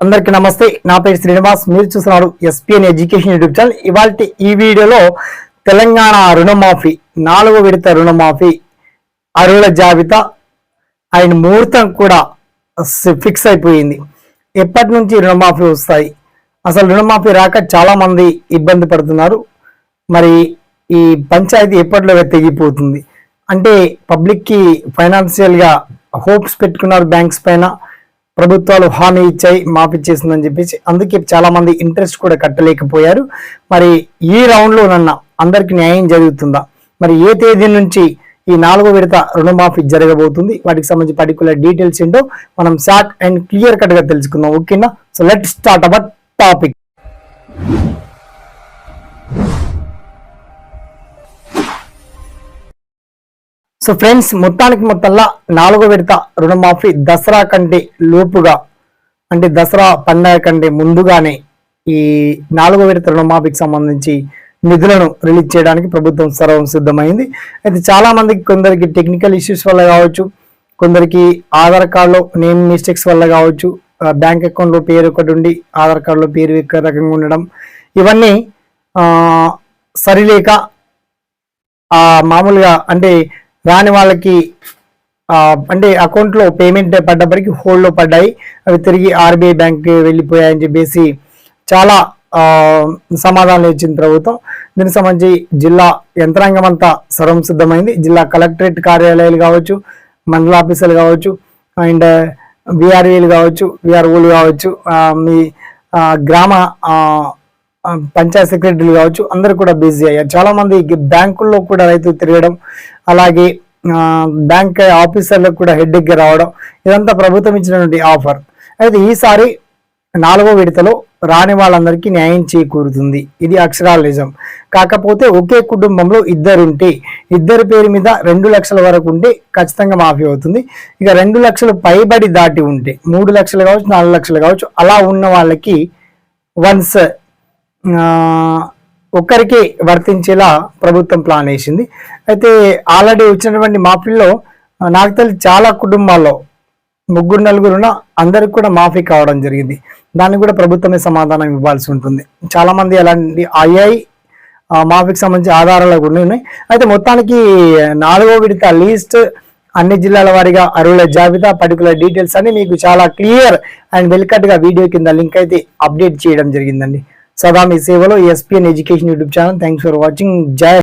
అందరికీ నమస్తే. నా పేరు శ్రీనివాస్. మీరు చూస్తున్నారు ఎస్పీఎన్ ఎడ్యుకేషన్ యూట్యూబ్ ఛానల్ ఇవాళ ఈ వీడియోలో తెలంగాణ రుణమాఫీ నాలుగో విడత రుణమాఫీ అరువుల జాబితా ఆయన ముహూర్తం కూడా ఫిక్స్ అయిపోయింది. ఎప్పటి నుంచి రుణమాఫీ వస్తాయి? అసలు రుణమాఫీ రాక చాలా మంది ఇబ్బంది పడుతున్నారు. మరి ఈ పంచాయతీ ఎప్పటిలోగా తెగిపోతుంది? అంటే పబ్లిక్కి ఫైనాన్షియల్గా హోప్స్ పెట్టుకున్నారు బ్యాంక్స్ పైన. ప్రభుత్వాలు హామీ ఇచ్చాయి మాఫీ చేసిందని చెప్పేసి అందుకే చాలా మంది ఇంట్రెస్ట్ కూడా కట్టలేకపోయారు. మరి ఈ రౌండ్లో నన్న అందరికి న్యాయం జరుగుతుందా? మరి ఏ తేదీ నుంచి ఈ నాలుగో విడత రుణమాఫీ జరగబోతుంది? వాటికి సంబంధించి పర్టికులర్ డీటెయిల్స్ ఏంటో మనం షార్ట్ అండ్ క్లియర్ కట్గా తెలుసుకుందాం. ఓకేనా? So let start our topic so friends మొత్తానికి మొత్తంలో నాలుగో విడత రుణమాఫీ దసరా కంటే లోపుగా అంటే దసరా పండగ కంటే ముందుగానే ఈ నాలుగో విడత రుణమాఫీకి సంబంధించి నిధులను రిలీజ్ చేయడానికి ప్రభుత్వం సర్వం సిద్ధమైంది. అయితే చాలా మందికి కొందరికి టెక్నికల్ ఇష్యూస్ వల్ల కావచ్చు కొందరికి ఆధార్ కార్డులో నేమ్ మిస్టేక్స్ వల్ల కావచ్చు బ్యాంక్ అకౌంట్లో పేరు ఒకటి ఉండి ఆధార్ కార్డులో పేరు ఒక రకంగా ఉండడం ఇవన్నీ సరిలేక మామూలుగా అంటే రాని వాళ్ళకి అంటే అకౌంట్లో పేమెంట్ పడ్డప్పటికి హోల్డ్లో పడ్డాయి. అవి తిరిగి ఆర్బీఐ బ్యాంక్కి వెళ్ళిపోయాయని చెప్పేసి చాలా సమాధానాలు ఇచ్చింది ప్రభుత్వం. దీనికి సంబంధించి జిల్లా యంత్రాంగం అంతా సర్వం సిద్ధమైంది జిల్లా కలెక్టరేట్ కార్యాలయాలు కావచ్చు మండల ఆఫీసులు కావచ్చు అండ్ విఆర్ఏలు కావచ్చు విఆర్ఓలు కావచ్చు మీ గ్రామ పంచాయత్ సెక్రటరీలు కావచ్చు అందరు కూడా బిజీ అయ్యారు. చాలా మంది బ్యాంకుల్లో కూడా రైతులు తిరగడం అలాగే బ్యాంక్ ఆఫీసర్లకు కూడా హెడ్ రావడం ఇదంతా ప్రభుత్వం ఇచ్చినటువంటి ఆఫర్. అయితే ఈసారి నాలుగో విడతలో రాని వాళ్ళందరికీ న్యాయం చేకూరుతుంది. ఇది అక్షరాల నిజం కాకపోతే ఒకే కుటుంబంలో ఇద్దరుంటే ఇద్దరి పేరు మీద రెండు లక్షల వరకు ఉంటే ఖచ్చితంగా మాఫీ అవుతుంది. ఇక రెండు లక్షలు పైబడి దాటి ఉంటే మూడు లక్షలు కావచ్చు నాలుగు లక్షలు కావచ్చు అలా ఉన్న వాళ్ళకి వన్స్ ఒక్కరికి వర్తించేలా ప్రభుత్వం ప్లాన్ వేసింది. అయితే ఆల్రెడీ వచ్చినటువంటి మాఫీల్లో నాకు తెలిసి చాలా కుటుంబాల్లో ముగ్గురు నలుగురున అందరికి కూడా మాఫీ కావడం జరిగింది. దానికి కూడా ప్రభుత్వమే సమాధానం ఇవ్వాల్సి ఉంటుంది. చాలామంది అలాంటి అయ్యాయి మాఫీకి సంబంధించి ఆధారాలు కూడా ఉన్నాయి. అయితే మొత్తానికి నాలుగో విడత లీస్ట్ అన్ని జిల్లాల వారిగా అరువుల జాబితా పర్టికులర్ డీటెయిల్స్ అన్ని మీకు చాలా క్లియర్ అండ్ వెల్కట్గా వీడియో కింద లింక్ అయితే అప్డేట్ చేయడం జరిగిందండి. సదా మీ సేవలో SPN education YouTube channel thanks for watching జై